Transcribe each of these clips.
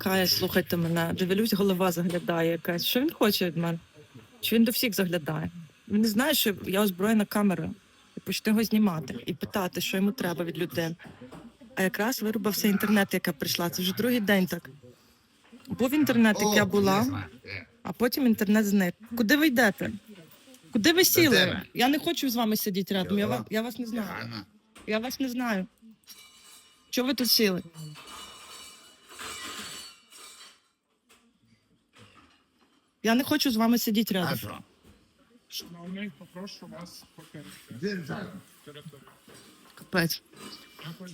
Кає, слухайте мене, дивлюсь, голова заглядає якась. Що він хоче від мене? Чи він до всіх заглядає? Він не знає, що я озброєна камерою. І почне його знімати і питати, що йому треба від людей. А якраз вирубався інтернет, яка прийшла. Це вже другий день так. Був інтернет, як я була, а потім інтернет зник. Куди ви йдете? Куди ви сіли? Я не хочу з вами сидіти рядом. Я, ва- я вас не знаю. Я вас не знаю. Чого ви тут сіли? Я не хочу з вами сидіти А рядом. що? Шановний, попрошу вас покинути Держава. територію. Капець. Дякую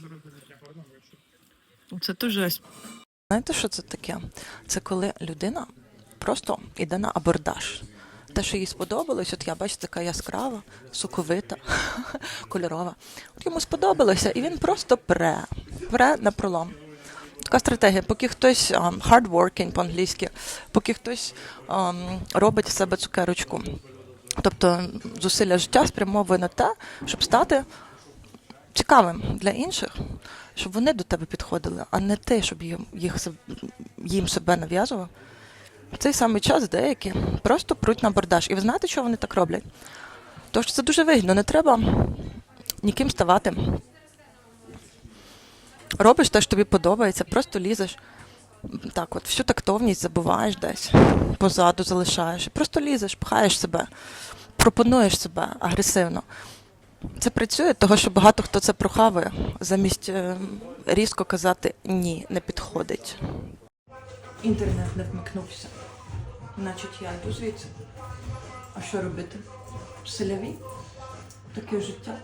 за. Це то жесть. Знаєте, що це таке? Це коли людина просто йде на абордаж. Те, що їй сподобалось, от я бачу, така яскрава, соковита, кольорова. От йому сподобалося, і він просто пре, пре на пролом. Така стратегія, поки хтось um, hard working по-англійськи, поки хтось робить в себе цукерочку. Тобто зусилля життя спрямовує на те, щоб стати цікавим для інших, щоб вони до тебе підходили, а не ти, щоб їм, їх, їм себе нав'язував. В цей самий час деякі просто пруть на абордаж. І ви знаєте, що вони так роблять? Що це дуже вигідно, не треба ніким ставати. Робиш те, що тобі подобається, просто лізеш. Так, от всю тактовність забуваєш десь, позаду залишаєш, просто лізеш, пхаєш себе, пропонуєш себе агресивно. Це працює, того що багато хто це прохавує, замість е, різко казати ні, не підходить. Інтернет не вмикнувся. Значить, я йду звідси. А що робити? Селяві? Таке життя.